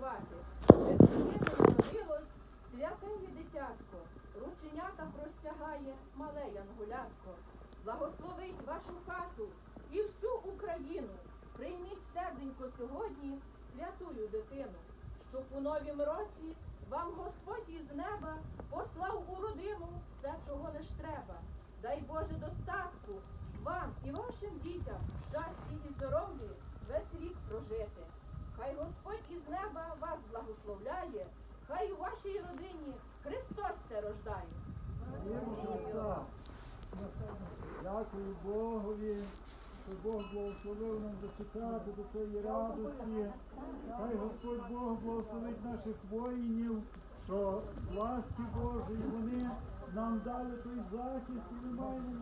повінчувати. Народилось святеє дитятко, рученята простягає мале янголятко. Благословить вашу хату і всю Україну. Прийміть серденько сьогодні святую дитину, щоб у новім році вам Господь із неба послав у родину все, чого лиш треба. Дай Боже достатку вам і вашим дітям щасті і здоров'я весь вік прожити. Хай Господь із неба благословляє, хай у вашій родині Христос це рождає. Дякую Богові, що Бог благословив нам дочекати до цієї радості. Хай Господь Бог благословить наших воїнів, що з ласки Божої вони нам дали той захист і ми маємо